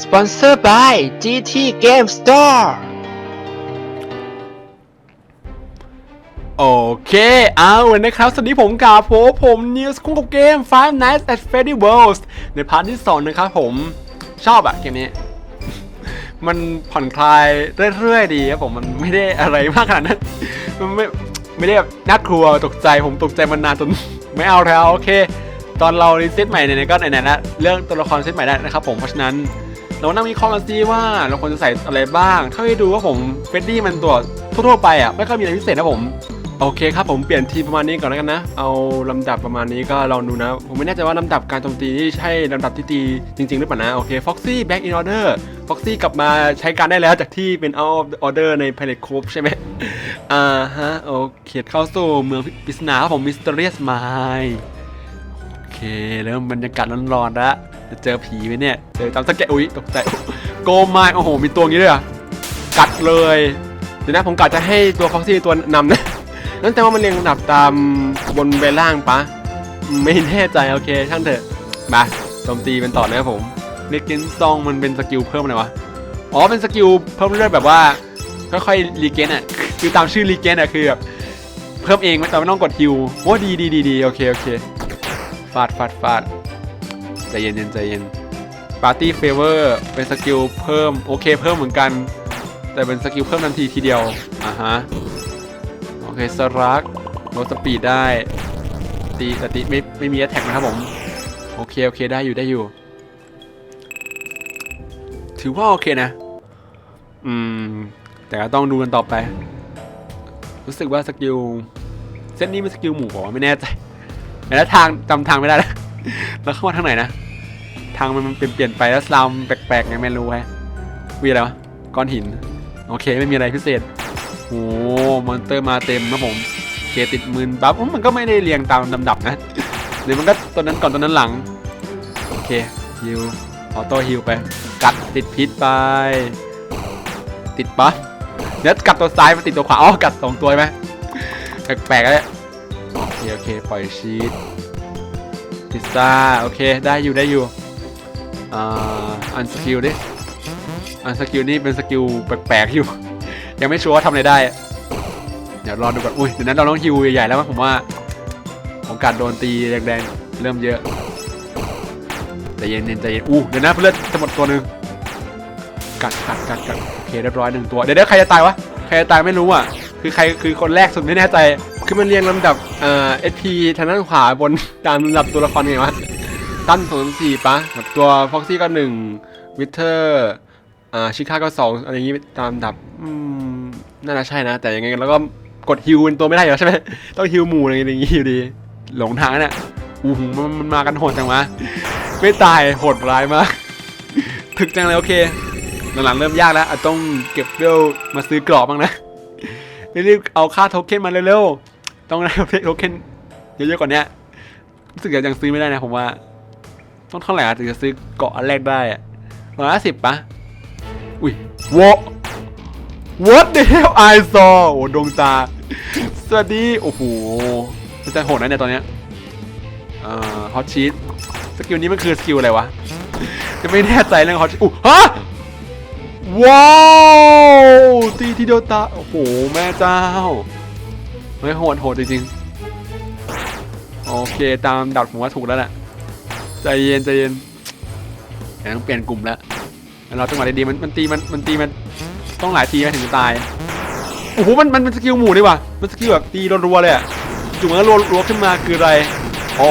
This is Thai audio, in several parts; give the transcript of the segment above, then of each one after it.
Sponsored by GT Game Store โอเคเอาเลยนะครับ สวัสดีผมกาผมผมนิวส์คุ้งกับเกม Five Nights at Freddy World ในพาร์ทที่ 2 นะครับผมชอบอะเกมนี้ มันผ่อนคลายเรื่อยๆดีครับผม มันไม่ได้อะไรมากขนาดนั้น มันไม่ไม่ได้แบบน่ากลัวตกใจผมตกใจมานานจนไม่เอาแล้วโอเค ตอนเรารีเซ็ตใหม่เนี่ยก็ไหนๆแล้วเรื่องตัวละครเซตใหม่ได้นะครับผมเพราะฉะนั้น เรานั่งมีข้อกันซิว่าเราควรจะใส่อะไรบ้าง เท่าที่ดูว่าผมเฟรดดี้มันตัวทั่วๆไปอะไม่ค่อยมีอะไรพิเศษนะผมโอเคครับผมเปลี่ยนทีประมาณนี้ก่อนแล้วกันนะ เอาลำดับประมาณนี้ก็ลองดูนะ ผมไม่แน่ใจว่าลำดับการโจมตีนี่ใช่ลำดับที่ตีจริง ๆ หรือเปล่านะ โอเค Foxy back in order Foxy กลับมาใช้การได้แล้วจากที่เป็น out of order ใน Pirate Cove ใช่ไหมอ่าฮะ โอเค เข้าสู่เมืองปริศนาครับผม Mysterious Mine โอเค เริ่มบรรยากาศร้อนๆแล้ว จะเจอผีไหมเนี่ย เจอตามสแกอุ้ยตกใจโกมายโอ้โห มีตัวงี้ด้วยเหรอะกัดเลย เดี๋ยวนะผมกะจะให้ตัว Foxy ตัวนำนะ นั่นแต่ว่ามันเรียงลำดับตามบนไปล่างปะ ไม่แน่ใจโอเค ช่างเถอะ มาโจมตีเป็นต่อนะครับผมเรียกเกนซองมันเป็นสกิลเพิ่มอะไรวะ อ๋อ เป็นสกิลเพิ่มเรื่อยแบบว่าค่อยๆรีเกนอะ คือตามชื่อรีเกนอะคือแบบเพิ่มเองแต่ไม่ต้องกดฮิวโอ้ดีดีดีดีโอเคโอเคฟาดฟาดฟาด ใจเย็นเย็นใจเย็นปาร์ตี้เฟเวอร์เป็นสกิลเพิ่ม โอเคเพิ่มเหมือนกัน แต่เป็นสกิลเพิ่มทันทีทีเดียวอ่าฮะโอเคสรักลดสปีดได้ตีแต่ตีไม่ไม่มีแอตแทกนะครับผมโอเคโอเคได้อยู่ได้อยู่ ถือว่าโอเคนะ อืม แต่ก็ต้องดูกันต่อไป รู้สึกว่าสกิลเส้นนี้เป็นสกิลหมู่บอกว่าไม่แน่ใจแล้วทางจำทางไม่ได้แล้วแล้วเข้ามาทางไหนนะ ทางมันเปลี่ยนไปแล้วสลามแปลกๆไงไม่รู้แฮะวีอะไรวะก้อนหิน โอเคไม่มีอะไรพิเศษโอ้มอนเตอร์มาเต็มนะผมเคติดมืนปั๊บมันก็ไม่ได้เรียงตามลำดับนะเดี๋ยวมันก็ตัวนั้นก่อนตัวนั้นหลัง โอเคฮิวออโต้ฮิวไป กัดติดพิษไป ติดปะเดี๋ยกัดตัวซ้ายมาติดตัวขวาอ๋อกัดสองตัวไหมแปลกๆเลยโอเคโอเคปล่อยชีสพิซซ่าโอเค ได้อยู่ได้อยู่ อ่าอันสกิลดิอันสกิลนี่เป็นสกิลแปลกๆอยู่ ยังไม่ชัวร์ว่าทำอะไรได้ เดี๋ยวรอดูก่อนอุ้ยเดี๋ยวนั้นเราต้องฮิวใหญ่ๆแล้วมั้งผมว่าโอกาสโดนตีแดงๆเริ่มเยอะใจเย็นๆใจเย็นอู้เดี๋ยวนะเพื่อนจะหมดตัวหนึ่งกัดกัดกัดกัดโอเคเรียบร้อยหนึ่งตัวเดี๋ยวเดี๋ยวใครจะตายวะใครจะตายไม่รู้อะคือใครคือคนแรกสุดไม่แน่ใจคือมันเรียงลำดับเอ่อ SP ทางด้านขวาบนตามลำดับตัวละครไงวะ ตั้นสองสามสี่ปะแบบตัวฟ็อกซี่ก็หนึ่งวิเทอร์อ่าชิคาก็สองอะไรอย่างงี้ตามดับอืมน่าจะใช่นะ แต่ยังไงแล้วก็กดฮิวเป็นตัวไม่ได้อยู่แล้วใช่ไหมต้องฮิวหมู่อะไรอย่างงี้อยู่ดี หลงทางเนี่ยอู้หูมันมากันโหดจังวะไม่ตายโหดร้ายมากถึกจังเลยโอเคหลังๆเริ่มยากแล้วอาจต้องเก็บเวลมาซื้อกรอบบ้างนะรีบๆเอาค่าโทเค็นมาเร็วๆต้องได้โทเค็นเยอะๆกว่านี้รู้สึกยังซื้อไม่ได้นะผมว่า ต้องเท่าไหร่อะถึงจะซื้อเกาะอันแรกได้อะร้อยห้าสิบปะอุ้ย what what the hell I saw โอ้ดวงตา สวัสดี โอ้โห มันจะโหดนะเนี่ยตอนเนี้ยเอ่อฮอตชีสสกิลนี้มันคือสกิลอะไรวะ จะไม่แน่ใจเรื่องฮอตชีสอู้ฮะ ว้าว ตีทีเดียวตา โอ้โห แม่เจ้า เฮ้ยโหดโหดจริงๆ โอเค ตามดับผมว่าถูกแล้วแหละ ใจเย็นใจเย็นแต่ต้องเปลี่ยนกลุ่มแล้วเราจังหวะดีๆมันมันตีมันมันตีมันต้องหลายทีไหมถึงจะตายโอ้โหมันมันมันสกิลหมู่นี่ว่ะมันสกิลแบบตีรัวๆเลยอะจุ่มมันก็รัวรัวขึ้นมาคืออะไรอ๋อ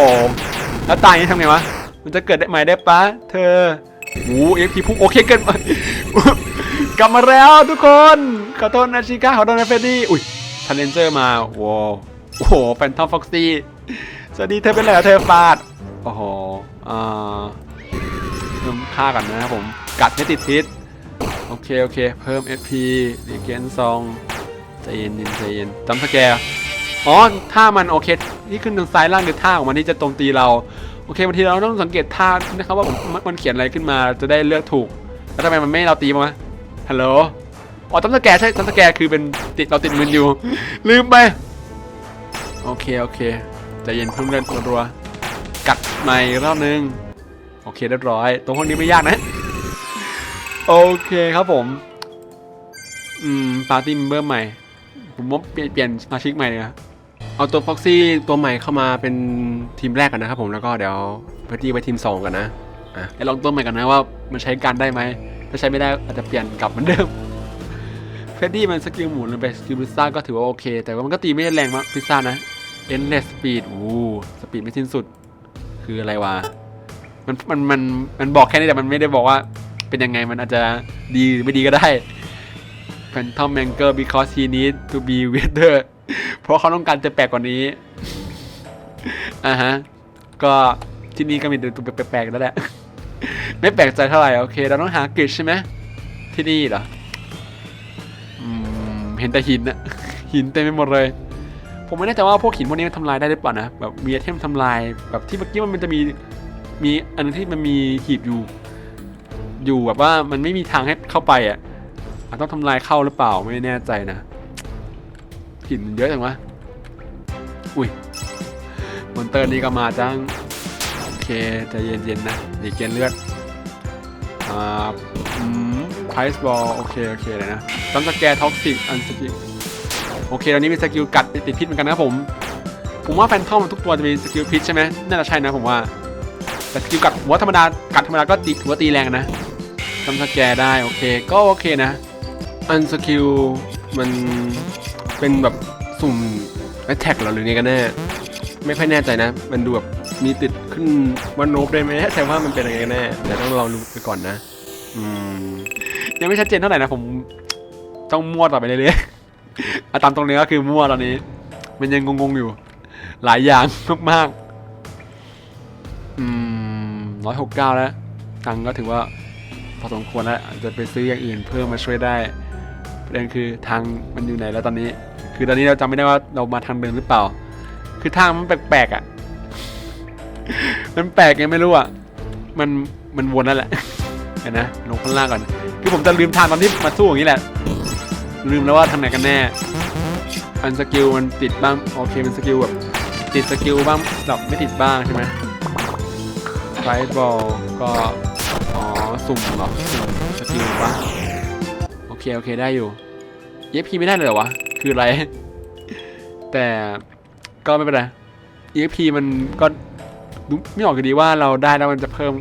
แล้วตายนี่ทำไงวะมันจะเกิดได้ใหม่ได้ปะเธอโอ้เอ็กพีพุ่งโอเคเกินมากลับมาแล้วทุกคนขอโทษนะชิก้าขอโทษนะเฟดดี้อุ้ยทันเลนเจอร์มาว้าวโอ้โหแฟนทอมฟ็อกซี่สวัสดีเธอเป็นไรเธอฟาด โอ้โหอ่าเริ่มฆ่ากันนะครับผม กัดให้ติดพิษ โอเค โอเค เพิ่ม SP รีเกนซองใจเย็นใจเย็นจำสแกร์อ๋อถ้ามันโอเคที่ขึ้นทางซ้ายล่างคือท่าของมันที่จะโจมตีเรา โอเคบางทีเราต้องสังเกตท่านะครับว่ามันเขียนอะไรขึ้นมาจะได้เลือกถูก แล้วทำไมมันไม่เราตีมั้งวะฮัลโหลอ๋อจำสแกร์ใช่จำสแกร์คือเป็นติดเราติดมืออยู่ ลืมไป โอเค โอเคใจเย็นเพิ่มเล่นรัวๆ กัดใหม่อีกรอบนึง โอเคเรียบร้อยตัวพวกนี้ไม่ยากนะ โอเคครับผม อืม ปาร์ตี้เมมเบอร์ใหม่ ผมว่าเปลี่ยนเปลี่ยนสมาชิกใหม่เลยนะเอาตัวฟ็อกซี่ตัวใหม่เข้ามาเป็นทีมแรกกันนะครับผมแล้วก็เดี๋ยวเพื่อที่ไว้ทีมสองกันนะ อะเดี๋ยวลองตัวใหม่กันนะว่ามันใช้การได้ไหม ถ้าใช้ไม่ได้อาจจะเปลี่ยนกลับเหมือนเดิมเฟรดดี้มันสกิลหมุนลงไปสกิลพิซซ่าก็ถือว่าโอเค แต่ว่ามันก็ตีไม่ได้แรงมากพิซซ่านะ endless speed อู้สปีดไม่สิ้นสุด คืออะไรวะมันมันมันมันบอกแค่นี้แต่มันไม่ได้บอกว่าเป็นยังไงมันอาจจะดีหรือไม่ดีก็ได้ Phantom Mangle because he need to be weather เพราะเขาต้องการจะแปลกกว่านี้อ่าฮะก็ที่นี่ก็มีตัวแปลกๆแล้วแหละ ไม่แปลกใจเท่าไหร่โอเค เราต้องหากริดใช่ไหมที่นี่เหรอเห็นแต่หินอะหินเต็มไปหมดเลย ผมไม่แน่ใจว่าพวกหินพวกนี้มันทำลายได้หรือเปล่านะแบบมีไอเทมทำลายแบบที่เมื่อกี้มันจะมีมีอันนึงที่มันมีหีบอยู่ อยู่แบบว่ามันไม่มีทางให้เข้าไปอะอาจต้องทำลายเข้าหรือเปล่าไม่แน่ใจนะหินเยอะจังวะอุ้ยมอนเตอร์นี่ก็มาจังโอเคใจเย็นๆนะดีเกนเลือดอ่าอืมไพรส์บอลโอเคโอเคเลยนะต้องสแกนท็อกซิกอันสกิล โอเคตอนนี้มีสกิลกัดติดพิษเหมือนกันนะครับผม ผมว่าแฟนทอมทุกตัวจะมีสกิลพิษใช่ไหมน่าจะใช่นะผมว่า แต่สกิลกัดหัวธรรมดากัดธรรมดาก็ตีถือว่าตีแรงนะทำสแกได้โอเคก็โอเคนะ อันสกิลมันเป็นแบบสุ่มแอตแทกเหรอหรือไงกันแน่ไม่ค่อยแน่ใจนะ มันดูแบบมีติดขึ้นวันโนบได้ไหมแต่ว่ามันเป็นอะไรกันแน่เดี๋ยวต้องลองดูไปก่อนนะ อืมยังไม่ชัดเจนเท่าไหร่นะผม ต้องมั่วต่อไปเรื่อยๆ เอาตามตรงนี้ก็คือมั่วตอนนี้ มันยังงงๆอยู่ หลายอย่างมากๆอืมร้อยหกเก้าแล้วตังก็ถือว่าพอสมควรแล้วจะไปซื้ออย่างอื่นเพิ่มมาช่วยได้ประเด็นคือทางมันอยู่ไหนแล้วตอนนี้ คือตอนนี้เราจำไม่ได้ว่าเรามาทางเดิมหรือเปล่า คือทางมันแปลกๆอะ มันแปลกไงไม่รู้อะ มันมันวนนั่นแหละเห็นนะลงข้างล่างก่อน คือผมจะลืมทางตอนที่มาสู้อย่างนี้แหละ ลืมแล้วว่าทางไหนกันแน่ อันสกิลมันติดบ้าง โอเคเป็นสกิลแบบติดสกิลบ้างแบบไม่ติดบ้างใช่ไหมไฟบอลก็ อ๋อ สุ่มเหรอ สุ่มสกิลปะโอเค โอเคได้อยู่ EXP ไม่ได้เลยเหรอวะ คืออะไร แต่ก็ไม่เป็นไร EXP มันก็ไม่ออกอยู่ดีว่าเราได้แล้วมันจะเพิ่ม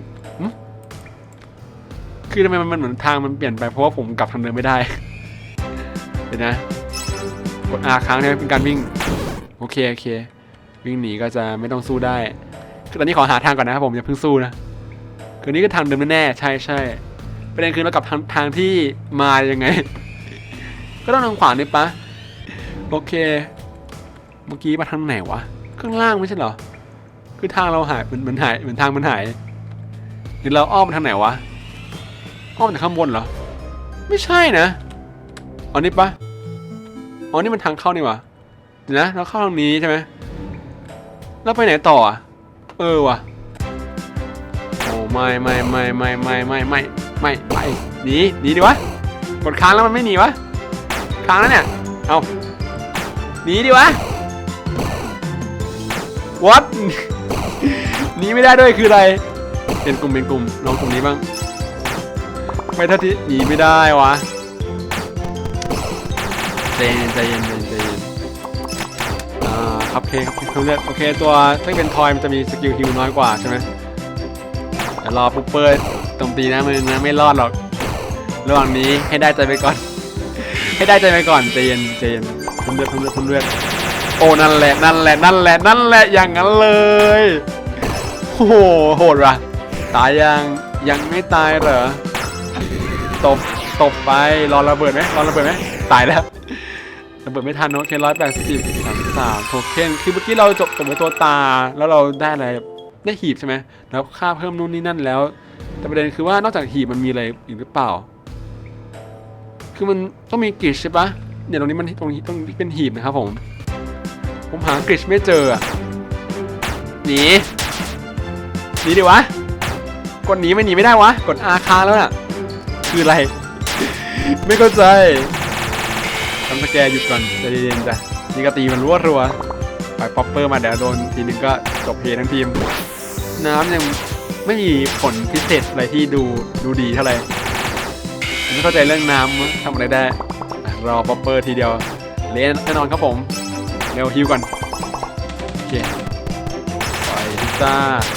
คือทำไมมันเหมือนทางมันเปลี่ยนไปเพราะว่าผมกลับทางเดิมไม่ได้ เดี๋ยวนะ กด R ค้างใช่ไหมเป็นการวิ่ง โอเคโอเค วิ่งหนีก็จะไม่ต้องสู้ได้คือตอนนี้ขอหาทางก่อนนะครับผมอย่าเพิ่งสู้นะคือนี่ก็ทางเดิมแน่ใช่ใช่ประเด็นคือเรากลับทางทางที่มายังไง ก็ต้องทางขวานี่ปะโอเค เมื่อกี้มาทางไหนวะข้างล่างไม่ใช่เหรอ คือทางเราหายเหมือนเหมือนหายเหมือนทางมันหายหรือเราอ้อมมาทางไหนวะอ้อมจากข้างบนเหรอ ไม่ใช่นะ อ๋อนี่ปะอ๋อนี่มันทางเข้านี่วะเดี๋ยวนะเราเข้าทางนี้ใช่ไหมแล้วไปไหนต่ออะเออว่ะโอ้ไม่ไม่ไม่ไม่ไม่ไม่ไม่ไม่ไปหนีหนีดิวะกดค้างแล้วมันไม่หนีวะค้างแล้วเนี่ยเอาหนีดิวะ what หนีไม่ได้ด้วยคืออะไรเป็นกลุ่มเป็นกลุ่มลองกลุ่มนี้บ้างไม่ทันทีหนีไม่ได้วะ ใจเย็นใจเย็นใจเย็นใจเย็นอ่าครับเคครับเคเลือดโอเคตัวถ้าเป็นทอยมันจะมีสกิลฮิวน้อยกว่าใช่ไหมเดี๋ยวรอปุ๊บเปิดตรงตีนะมึงนะไม่รอดหรอกระหว่างนี้ให้ได้ใจไปก่อน ให้ได้ใจไปก่อนใจเย็นใจเย็นพุ่มเลือดพุ่มเลือดพุ่มเลือดโอ้นั่นแหละนั่นแหละนั่นแหละนั่นแหละอย่างนั้นเลยโอ้โหโหดว่ะตายยังยังไม่ตายเหรอตบตบไปรอระเบิดไหมรอระเบิดไหมตายแล้ว ระเบิดไม่ทันโอเคร้อยแปดสิบสามสามโทเค็นคือเมื่อกี้เราจบตบไปตัวตา แล้วเราได้อะไรได้หีบใช่ไหมแล้วค่าเพิ่มนู่นนี่นั่นแล้ว แต่ประเด็นคือว่านอกจากหีบมันมีอะไรอีกหรือเปล่า คือมันต้องมีกริชใช่ปะเนี่ยตรงนี้มันตรงนี้ต้องเป็นหีบนะครับผม ผมหากริชไม่เจอหนีหนีดิวะกดหนีไม่หนีไม่ได้วะกดอาคาแล้วน่ะ คืออะไร ไม่เข้าใจ ทำสแกร์หยุดก่อนใจเย็นๆจ้ะนี่ก็ตีมันรัวรัวๆไปป๊อปเปอร์มาเดี๋ยวโดนทีนึงก็จบเพทั้งทีม น้ำยังไม่มีผลพิเศษอะไรที่ดูดูดีเท่าไหร่ไม่เข้าใจเรื่องน้ำทำอะไรได้ รอป๊อปเปอร์ทีเดียวเล่นแน่นอนครับผม เร็วฮิวก่อนโอเคปล่อยพิซซ่า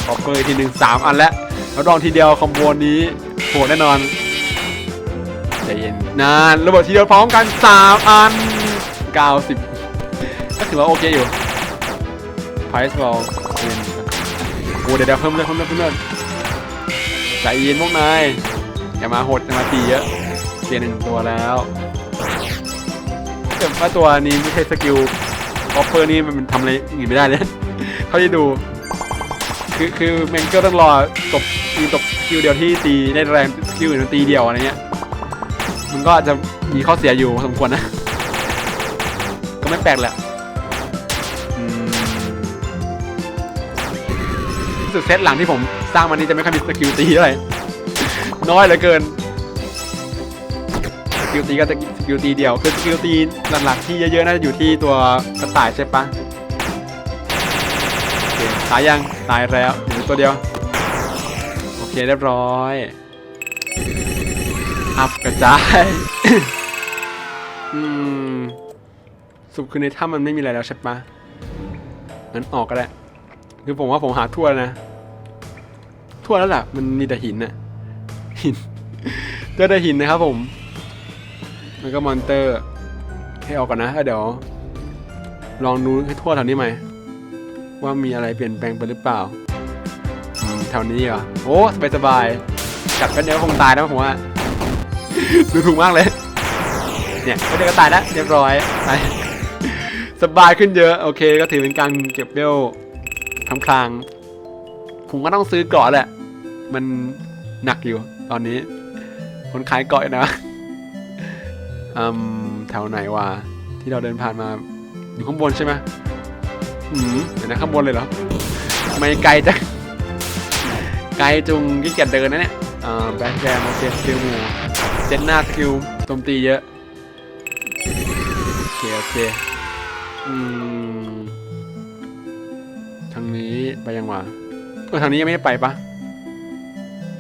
ป๊อปเปอร์ทีหนึ่งสามอันแล้วแล้วลองทีเดียวคอมโบนี้โหดแน่นอน เย็นนานระเบิดทีเดียวพร้อมกันสามอันเก้าสิบก็ถือว่าโอเคอยู่ไพรส์บอลโอ้เดี๋ยวเดี๋ยวเพิ่มเลือดเพิ่มเลือดเพิ่มเลือดใจเย็นพวกนายอย่ามาโหดอย่ามาตีเยอะเสียหนึ่งตัวแล้วแต่ว่าตัวนี้ไม่ใช่สกิลออฟเฟอร์นี่มันทำอะไรอย่างงี้ไม่ได้เลยเขาจะดูคือคือแมงเกิลต้องรอตบตีตบสกิลเดียวที่ตีได้แรงสกิลอื่นตีเดียวอะไรเงี้ย มันก็อาจจะมีข้อเสียอยู่สมควรนะ ก็ไม่แปลกแหละรู้สึกเซตหลังที่ผมสร้างมานี้จะไม่ค่อยมีสกิลตีเท่าไหร่น้อยเหลือเกินสกิลตีก็จะสกิลตีเดียวคือสกิลตีหลักๆที่เยอะๆน่าจะอยู่ที่ตัวกระต่ายใช่ปะโอเคตายยังตายแล้วเหลือตัวเดียวโอเคเรียบร้อย อัพกระจาย อืมสรุปคือในถ้ำมันไม่มีอะไรแล้วใช่ปะงั้นออกก็ได้ คือผมว่าผมหาทั่วนะ ทั่วแล้วล่ะ มันมีแต่หินน่ะ หินเจอแต่หินนะครับผม แล้วก็มอนเตอร์ ให้ออกก่อนนะแล้วเดี๋ยว ลองดูให้ทั่วแถวนี้ไหม ว่ามีอะไรเปลี่ยนแปลงไปหรือเปล่าแถวนี้เหรอ โอ้สบายสบายๆกัดกันเดียวคงตายนะผมว่า ดูถูกมากเลย เนี่ยก็เดียวก็ตายแล้วเรียบร้อยไปสบายขึ้นเยอะ โอเค ก็ถือเป็นการเก็บเบลทำคลางผมก็ต้องซื้อเกราะแหละ มันหนักอยู่ตอนนี้ คนขายเกราะอยนะอืมแถวไหนวะที่เราเดินผ่านมาอยู่ข้างบนใช่ไหมอืมเดี๋ยวนะข้างบนเลยเหรอไม่ไกลจังไกลจุงขี้เกียจเดินนะเนี่ยอ่าแบ็คแกมโอเคสกิลหมู นหน้าสกิลโจมตีเยอะ โอเค โอเค อืม ทางนี้ไปยังวะเออทางนี้ยังไม่ได้ไปปะ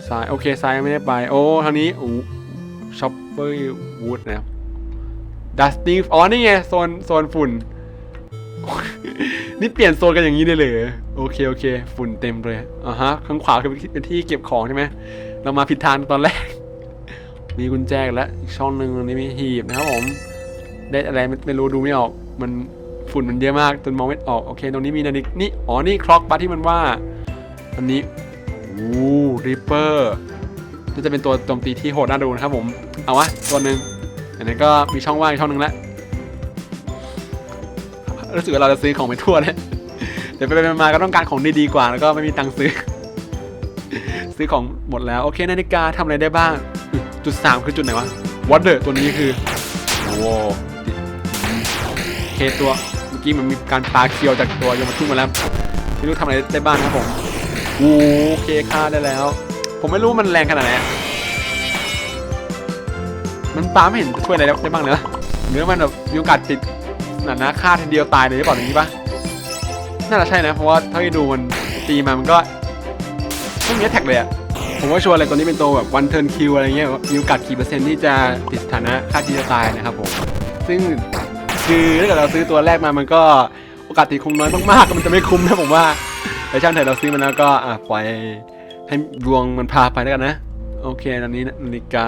ซ้าย โอเค ซ้ายยังไม่ได้ไป โอ้ ทางนี้โอ้ช็อปเปอร์วูดนะครับดัสติ้งอ๋อ นี่ไง โซน โซนฝุ่น นี่เปลี่ยนโซนกันอย่างนี้ได้เลย โอเค โอเค ฝุ่นเต็มเลยอ่าฮะ ข้างขวาคือเป็นที่เก็บของใช่ไหม เรามาผิดทางตอนแรก มีกุญแจแล้วอีกช่องหนึ่งตรงนี้มีหีบนะครับผมได้อะไรไม่ไม่รู้ดูไม่ออกมันฝุ่นมันเยอะมากจนมองไม่ออกโอเค ตรงนี้มีนาฬิกนี่อ๋อนี่คล็อกบัตที่มันว่า อันนี้โอ้ริปเปอร์น่าจะเป็นตัวโจมตีที่โหดน่าดูนะครับผมเอาวะตัวหนึ่งอันนี้ก็มีช่องว่างอีกช่องหนึ่งแล้วรู้สึกว่าเราจะซื้อของไปทั่วเลยเดี๋ยวไปไปมาๆก็ต้องการของดีๆกว่าแล้วก็ไม่มีตังค์ซื้อ ซื้อของหมดแล้วโอเคนาฬิกาทำอะไรได้บ้าง จุดสามคือจุดไหนวะวัดเดอร์ตัวนี้คือโอ้โหเคตัวเมื่อกี้มันมีการปาเคียวจากตัวยมทุ่งมาแล้วไม่รู้ทำอะไรได้บ้างนะครับผมโอ้โอเคฆ่าได้แล้ว ผมไม่รู้มันแรงขนาดไหนมันปาไม่เห็นช่วยอะไรได้บ้างเนะเนื้อมันแบบมีโอกาสติดหนานะฆ่าทีเดียวตายเลยหรือเปล่าอย่างนี้ปะน่าจะใช่นะเพราะว่าเท่าที่ดูมันตีมามันก็ไม่มีแท็กเลยอะ ผมว่าชัวร์เลยตัวนี้เป็นตัวแบบ one turn kill อะไรเงี้ยมีโอกาสกี่เปอร์เซ็นต์ที่จะติดสถานะฆ่าทีเดียวตายนะครับผมซึ่งคือถ้าเกิดเราซื้อตัวแรกมามันก็โอกาสติดคงน้อยมากๆมันจะไม่คุ้มนะผมว่าแต่ช่างเถอะเราซื้อมาแล้วก็อะปล่อยให้ดวงมันพาไปแล้วกันนะ โอเคตอนนี้นาฬิกา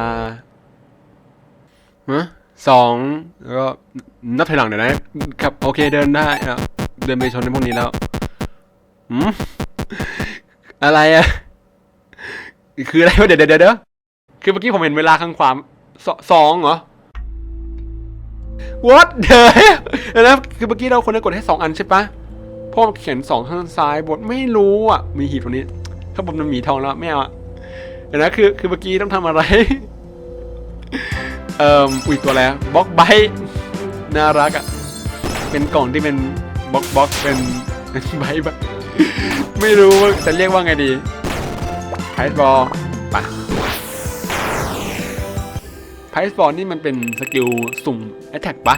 ฮะสองแล้วก็นับถอยหลังเดี๋ยวนะครับโอเคเดินได้เดินไปชนในพวกนี้แล้วหืมอะไรอะ คืออะไรวะเดี๋ยวเดี๋ยวเดี๋ยวคือเมื่อกี้ผมเห็นเวลาข้างขวาสสองเหรอ what เดี๋ยวเดี๋ยวนะคือเมื่อกี้เราคนได้กดให้สองอันใช่ปะพราะมันเขียนสองข้างซ้ายบนไม่รู้อะ มีหีบตรงนี้ข้างบนมันหมีทองแล้วไม่เอาอะเดี๋ยวนะคือคือเมื่อกี้ต้องทำอะไร เอ่ออุ้ยตัวแล้วบล็อกไบน่ารักอะ เป็นกล่องที่เป็นบล็อกบล็อกเป็นเป็นไบแบบไม่รู้ว่าจะเรียกว่าไงดี ไพส์บอลปะไพส์บอลนี่มันเป็นสกิลสุ่มแอตแทกปะ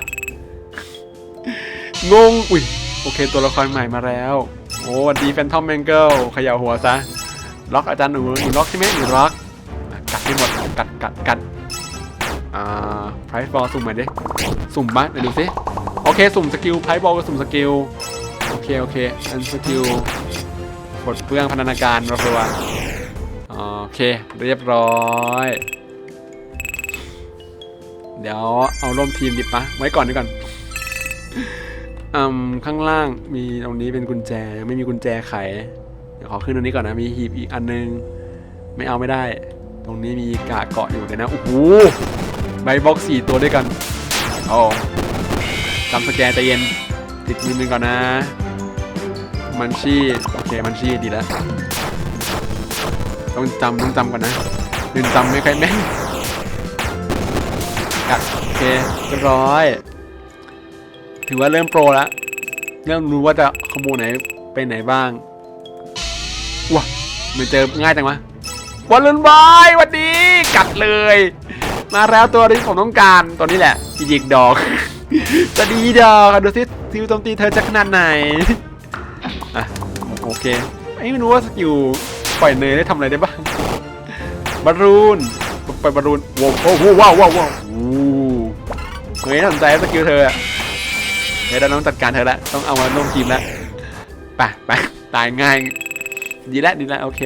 งง อุ้ย โอเค ตัวละครใหม่มาแล้ว โอ้วัสดีแฟนทอมแมงเกิลขย่าหัวซะ ล็อกอาจารย์หนูหนูล็อกใช่ไหมหนูล็อก กัดให้หมด กัดกัดกัดอ่าไพรส์บอลสุ่มมาดิ สุ่มบ้างเดี๋ยวดูสิ โอเค สุ่มสกิลไพรส์บอลกับสุ่มสกิล โอเค โอเค อันสกิลกดเปลืองพันธนาการรัวๆ โอเค เรียบร้อย เดี๋ยวเอาร่มทีมดิปะไว้ก่อนดีก่อนอืมข้างล่างมีตรงนี้เป็นกุญแจยังไม่มีกุญแจไขเดี๋ยวขอขึ้นตรงนี้ก่อนนะ มีหีบอีกอันนึง ไม่เอาไม่ได้ ตรงนี้มีกาเกาะอยู่เดี๋ยวนะ โอ้โหใบบล็อกสี่ตัวด้วยกันโอ้จำสแกนใจเย็นติดมือหนึ่งก่อนนะ มันชี่ โอเค มันชี่ดีแล้ว ต้องจำต้องจำก่อนนะลืมจำไม่ค่อยแม่นโอเคเรียบร้อย ถือว่าเริ่มโปรแล้ว เริ่มรู้ว่าจะขโมยไหนไปไหนบ้างว้ามันเจอง่ายจังวะบอลลูนบอยวันดีกัดเลย มาแล้วตัวที่ผมต้องการตัวนี้แหละอีดิกดอก จะดีดอกอะดูสิซิวโจมตีเธอจะขนาดไหนอะโอเคไอ้ไม่รู้ว่าสกิล ปล่อยเนยได้ทำอะไรได้บ้างบอลลูนปล่อยบอลลูนว้าวโอ้โหว้าวว้าวว้าวเฮ้ยน่าสนใจสกิลเธอเดี๋ยเราต้องจัดการเธอล้วต้องเอามาร่วมทีมล้วไปไปตายง่ายดีแล้วดีแล้วโอเค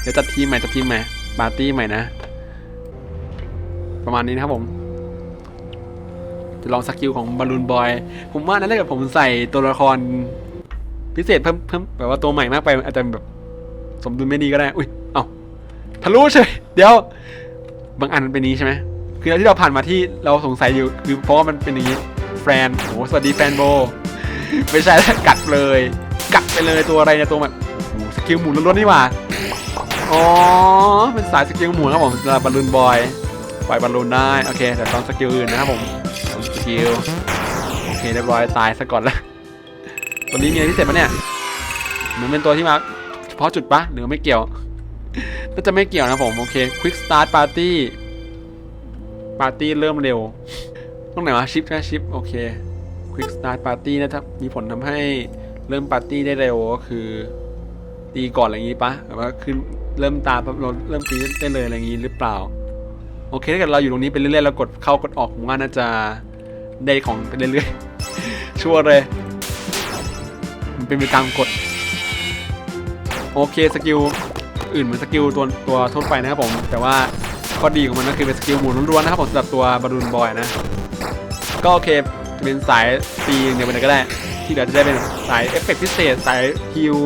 เดี๋ยวจัดทีมใหม่จัดทีมใหม่ปาร์ตี้ใหม่นะ ประมาณนี้นะครับผม จะลองสกิลของบอลลูนบอย ผมว่านะถ้าเกิดผมใส่ตัวละคร พิเศษเพิ่มเพิ่มแบบว่าตัวใหม่มากไปอาจจะแบบสมดุลไม่ดีก็ได้ อุ้ย เอ้าทะลุเฉยเดี๋ยว บางอันมันเป็นนี้ใช่ไหมคือที่เราผ่านมาที่เราสงสัยอยู่คือเพราะว่ามันเป็นอย่างนี้ แฟนโอ้สวัสดีแฟนโบ ไม่ใช่แล้วกัดเลย กัดไปเลยตัวอะไรเนี่ยตัวแบบสกิลหมุนล้วนๆนี่หว่า อ๋อ เป็นสายสกิลหมุนครับผมสำหรับบอลลูนบอยปล่อยบอลลูนได้ โอเคแต่ต้องสกิลอื่นนะครับผมสกิล โอเคเรียบร้อยตายซะก่อนละ ตัวนี้มีอะไรพิเศษปะเนี่ยเหมือนเป็นตัวที่มาเฉพาะจุดปะหรือไม่เกี่ยว น่าจะไม่เกี่ยวนะผม โอเค Quick Start Party ปาร์ตี้เริ่มเร็วตรงไหนวะชิปใช่ชิปโอเค Quick Start Party นะถ้ามีผลทำให้เริ่มปาร์ตี้ได้เร็วก็คือ ตีก่อนอะไรอย่างงี้ปะแบบว่าคือเริ่มตาปั๊บเราเริ่มตีได้เลยอะไรอย่างงี้หรือเปล่า โอเคถ้าเกิดเราอยู่ตรงนี้ไปเรื่อยๆเรากดเข้ากดออกผมว่าน่าจะได้ของไปเรื่อยๆชัวร์เลย มันเป็นไปตามกฎโอเคสกิลอื่นเหมือนสกิลตัวตัวทั่วไปนะครับผม แต่ว่าข้อดีของมันก็คือเป็นสกิลหมุนล้วนๆนะครับผมสำหรับตัวบอลลูนบอยนะ ก็โอเคจะเป็นสายตีอย่างเดียวไปเลยก็ได้ ที่เหลือจะได้เป็นสายเอฟเฟกต์พิเศษ สายฮิล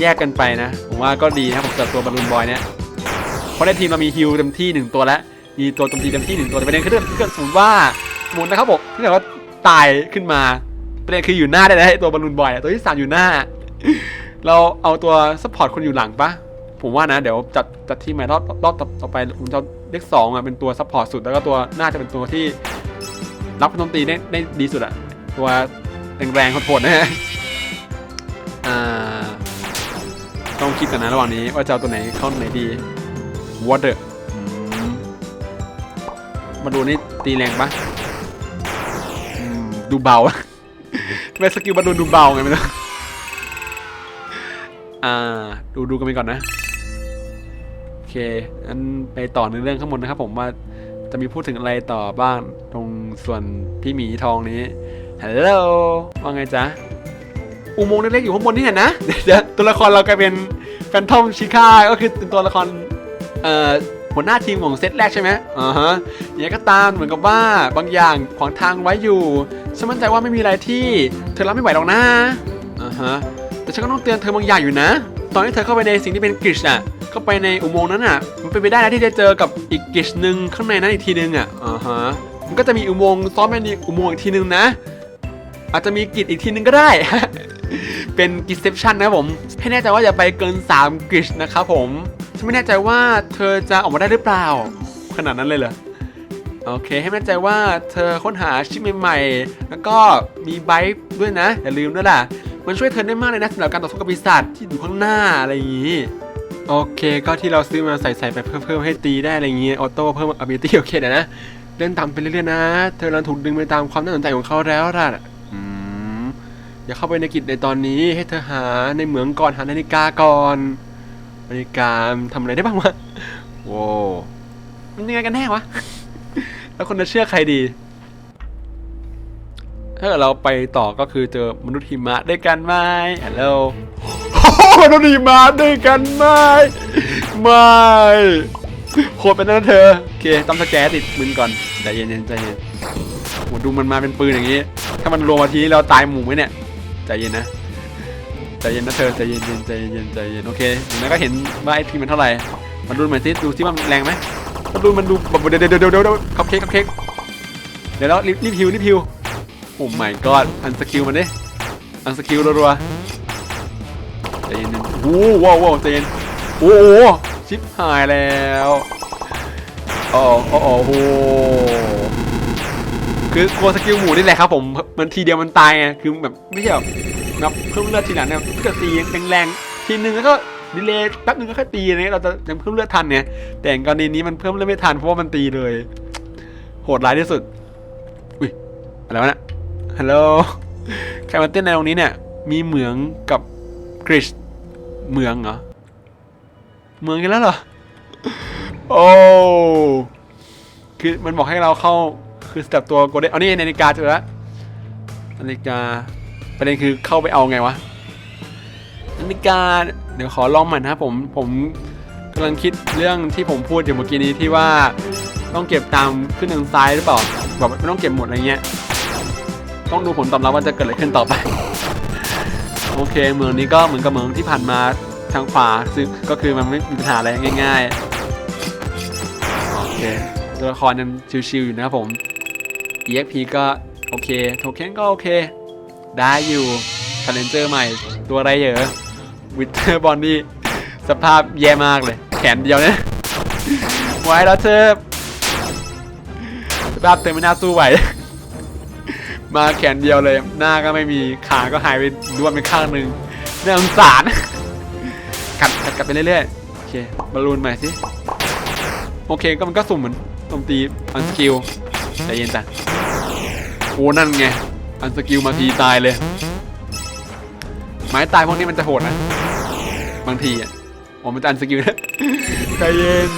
แยกกันไปนะ ผมว่าก็ดีนะครับผมสำหรับตัวบอลลูนบอยเนี่ยเพราะในทีมเรามีฮิลเต็มที่หนึ่งตัวแล้ว มีตัวโจมตีเต็มที่หนึ่งตัวแต่ประเด็นคือถ้าเกิดสมมติว่าสมมตินะครับผมถ้าเกิดว่าตายขึ้นมา ประเด็นคืออยู่หน้าได้แล้วไอ้ตัวบอลลูนบอยตัวที่สามอยู่หน้า เราเอาตัวซัพพอร์ตคนอยู่หลังปะผมว่านะเดี๋ยวจัดจัดทีมใหม่รอบรอบต่อไปผมจะเอาเลขสองอะเป็นตัวซัพพอร์ตสุดแล้วก็ตัวน่าจะเป็นตัวที่รับโจมตีได้ได้ดีสุดอะตัวแรงๆโหดๆนะฮะอ่าต้องคิดกันนะระหว่างนี้ว่าจะเอาตัวไหนเข้าไหนดี Water อืมมาดูนี่ตีแรงปะดูเบา ทำไมสกิลมาดูดูเบาไงไม่รู้อ่า ดูดูกันไปก่อนนะ โอเคงั้นไปต่อในเรื่องข้างบนนะครับผมว่าจะมีพูดถึงอะไรต่อบ้างตรงส่วนพี่หมีทองนี้ฮัลโหลว่าไงจ๊ะ อุโมงค์เล็กๆอยู่ข้างบนนี่เห็นนะ เดี๋ยวตัวละครเรากลายเป็นแฟนทอมชิคาก็คือตัวละครเอ่อ หัวหน้าทีมของเซตแรกใช่ไหมอ่าฮะอย่างก็ตามเหมือนกับว่าบางอย่างขวางทางไว้อยู่ฉันมั่นใจว่าไม่มีอะไรที่เธอรับไม่ไหวหรอกนะอ่าฮะแต่ฉันก็ต้องเตือนเธอบางอย่างอยู่นะ ตอนที่เธอเข้าไปในสิ่งที่เป็นกริชอะเข้าไปในอุโมงค์นั้นอะ มันเป็นไปได้นะที่จะเจอกับอีกกริชหนึ่งข้างในนั้นอีกทีนึงอะอ่าฮะมันก็จะมีอุโมงค์ซ้อนไปในอุโมงค์อีกทีนึงนะ อาจจะมีกิจอีกทีนึงก็ได้เป็นกิจเซปชันนะผม ให้แน่ใจว่าอย่าไปเกิน 3 กิจนะครับผม ฉันไม่แน่ใจว่าเธอจะออกมาได้หรือเปล่า ขนาดนั้นเลยเหรอ โอเค ให้แน่ใจว่าเธอค้นหาชิปใหม่ๆ แล้วก็มีไบค์ด้วยนะ อย่าลืมด้วยล่ะ มันช่วยเธอได้มากเลยนะสำหรับการต่อสู้กับปีศาจที่อยู่ข้างหน้าอะไรอย่างนี้ โอเค ก็ที่เราซื้อมาใส่ใส่ไปเพิ่มเพิ่มให้ตีได้อะไรอย่างนี้ ออโต้เพิ่ม ability โอเคเดี๋ยวนะ เดินตามไปเรื่อยๆนะ เธอเริ่มถูกดึงไปตามความน่าสนใจของเขาแล้วล่ะอย่าเข้าไปในกิจในตอนนี้ให้เธอหาในเหมืองก่อนหานาฬิกาก่อน นาฬิกาทำอะไรได้บ้างวะโว้วมันยังไงกันแน่วะ แล้วคนจะเชื่อใครดี ถ้าเกิดเราไปต่อก็คือเจอมนุษย์หิมะด้วยกันไหมฮัลโหลมนุษย์หิมะด้วยกันไหมไม่โคตรเป็นนั่นเธอ โอเคต้องสแกนติดมือก่อนใจเย็นๆใจเย็นโหดูมันมาเป็นปืนอย่างนี้ ถ้ามันรวมมาทีนี้เราตายหมู่ไหมเนี่ย ใจเย็นนะ ใจเย็นนะเธอใจเย็นๆใจเย็นใจเย็นโอเคอย่างนั้นก็เห็นว่าไอพีมันเท่าไหร่มันดูเหมือนซิดูซิว่ามันแรงไหมมันดูมันดูแบบเดี๋ยวเดี๋ยวเดี๋ยวเดี๋ยวเดี๋ยวคัพเค้กคัพเค้กเดี๋ยวแล้วรีบรีบฮิวรีบฮิวโอ้ my god อันสกิลมันดิอันสกิลรัวๆใจเย็นโอ้ว้าวว้าวใจเย็นโอ้โหชิปหายแล้วอ๋ออ๋อโอ้โห คือกลัวสกิลหมูนี่แหละครับผม มันทีเดียวมันตายไง คือแบบไม่ใช่แบบนับเพิ่มเลือดทีหลังเนี่ยเกิดตีแรงๆทีนึงแล้วก็ดีเลย์แป๊บนึงก็แค่ตีอะไรเงี้ยเราจะยังเพิ่มเลือดทันเนี่ย แต่งกรณีนี้มันเพิ่มเลือดไม่ทันเพราะว่ามันตีเลย โหดร้ายที่สุด อุ้ยอะไรวะเนี่ย ฮัลโหล ใครมาเต้นในตรงนี้เนี่ย มีเหมืองกับกริชเหมืองเหรอเหมืองกันแล้วเหรอ โอ้ คือมันบอกให้เราเข้า คือสเต็ปตัวโกลเด้นเอานี่นาฬิกาเจอแล้วนาฬิกาประเด็นคือเข้าไปเอาไงวะนาฬิกาเดี๋ยวขอลองใหม่นะครับผมผมกำลังคิดเรื่องที่ผมพูดอยู่เมื่อกี้นี้ที่ว่าต้องเก็บตามขึ้นทางซ้ายหรือเปล่าแบบไม่ต้องเก็บหมดอะไรเงี้ยต้องดูผลตอบรับว่าจะเกิดอะไรขึ้นต่อไป โอเค เมืองนี้ก็เหมือนกับเมืองที่ผ่านมาทางขวาซึ่งก็คือมันไม่มีปัญหาอะไรง่าย ๆ โอเค ตัวละครยังชิวๆอยู่นะครับผม EXP ก็โอเค โทเค็นก็โอเค ได้อยู่คาเลนเจอร์ใหม่ ตัวอะไรเหรอวิเทอร์บอลนี่สภาพแย่มากเลย แขนเดียวเนี่ยไว้แล้วเธอสภาพเต็มไม่น่าสู้ไหว มาแขนเดียวเลย หน้าก็ไม่มี ขาก็หายไปด้วนไปข้างหนึ่งน่าสงสาร กัดกัดกัดไปเรื่อยๆ โอเคบอลลูนใหม่สิ โอเคก็มันก็สุ่มเหมือนโจมตีอันสกิล ใจเย็นจ้ะโอ้นั่นไง อันสกิลมาทีตายเลย ไม้ตายพวกนี้มันจะโหดนะ บางทีอะโอ้มันจะอันสกิลนะใจเย็น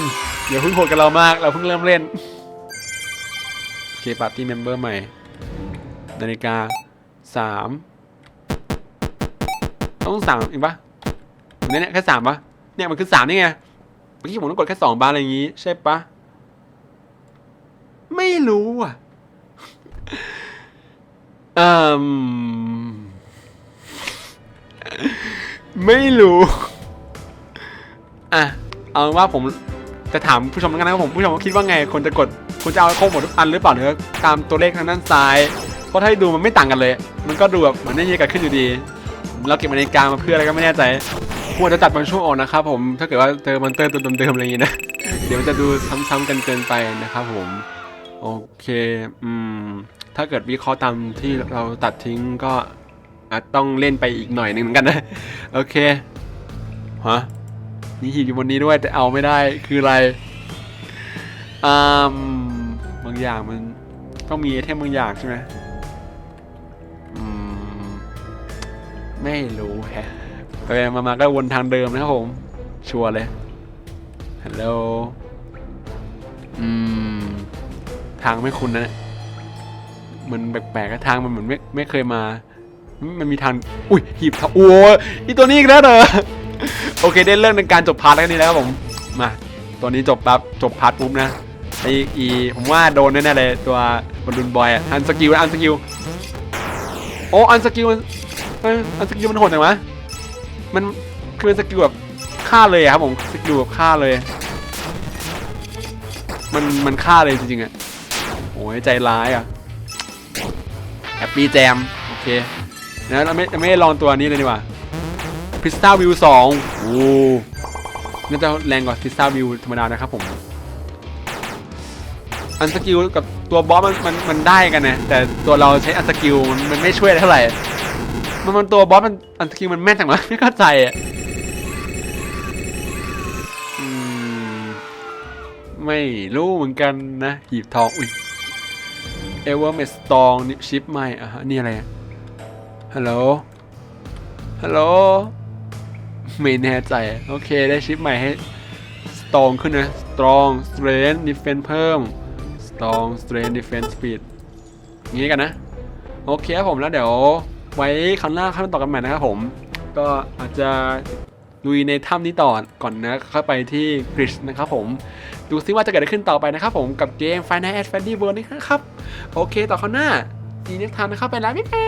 อย่าเพิ่งโหดกับเรามาก เราเพิ่งเริ่มเล่น โอเคปาร์ตี้เมมเบอร์ใหม่ นาฬิกาสามต้องสามอีกปะเนี่ยเนี่ยแค่สามปะเนี่ยมันคือสามนี่ไง เมื่อกี้ผมต้องกดแค่สองบาร์อะไรอย่างงี้ ใช่ปะ ไม่รู้อะเอ่มไม่รู้ อะ เอาว่าผมจะถามผู้ชมแล้วกันนะครับผมผู้ชมคิดว่าไงคนจะกดคุณจะเอาครบหมดทุกอันหรือเปล่าหรือตามตัวเลขทางด้านซ้าย เพราะถ้าดูมันไม่ต่างกันเลย มันก็ดูแบบเหมือนไม่มีการขึ้นอยู่ดีเราเก็บนาฬิกามาเพื่ออะไรก็ไม่แน่ใจควรจะจัดบางช่วงออกนะครับผมถ้าเกิดว่าเจอมอนเตอร์ตัวเดิมๆอะไรอย่างงี้นะ เดี๋ยวมันจะดูซ้ำๆกันเกินไปนะครับผม โอเคอืมถ้าเกิดวิเคราะห์ตามที่เราตัดทิ้งก็อาจต้องเล่นไปอีกหน่อยหนึ่งเหมือนกันนะ โอเคฮะมีหีบอยู่บนนี้ด้วยแต่เอาไม่ได้คืออะไรอืมบางอย่างมันต้องมีไอเทมบางอย่างใช่ไหมอืมไม่รู้แฮะไปมามาก็วนทางเดิมนะครับผม ชัวร์เลยฮัลโหลอืม ทางไม่คุ้นนะเนี่ยมันแปลกๆอะทางมันเหมือนไม่ไม่เคยมา มันมีทาง อุ้ยหีบทองโอ้ยอีตัวนี้อีกแล้วเหรอโอเคได้เรื่องในการจบพาร์ทแล้วนี้แล้วครับผมมาตัวนี้จบปั๊บจบพาร์ทปุ๊บนะไออีผมว่าโดนแน่ๆเลยตัวบอลลูนบอยอะอันสกิลอันสกิลโอ้อันสกิลมันอันสกิลมันโหดจังวะมันคือสกิลแบบฆ่าเลยครับผมสกิลแบบฆ่าเลย มันมันฆ่าเลยจริงๆอะ โอ้ยใจร้ายอะแฮปปี้แจม โอเคนะเราไม่ไม่ลองตัวนี้เลยดีกว่าพิซซ่าวิวสองโอ้น่าจะแรงกว่าพิซซ่าวิวธรรมดานะครับผม อันสกิลกับตัวบอสมันมันมันได้กันนะ แต่ตัวเราใช้อันสกิลมันมันไม่ช่วยเท่าไหร่ มันมันตัวบอสมันอันสกิลมันแม่นจังวะไม่เข้าใจอะไม่รู้เหมือนกันนะ หีบทอง อุ้ย เอเวอร์เมสตองนิชิปใหม่อะฮะนี่อะไรฮัลโหลฮัลโหลไม่แน่ใจ โอเคได้ชิปใหม่ให้สต strong ขึ้นนะ strong strength defense เพิ่ม strong strength defense speed อย่างนี้กันนะ โอเคครับผมแล้วเดี๋ยวไว้ครั้งหน้าค่อยมาต่อกันใหม่นะครับผม ก็อาจจะลุยในถ้ำนี้ต่อก่อนนะเข้าไปที่กริชนะครับผม ดูซิว่าจะเกิดอะไรขึ้นต่อไปนะครับผมกับเกม Final Fantasy World นี้ะครับ โอเคต่อข้างหน้าจีเน็กทานนะครับไปแล้วพี่เป๊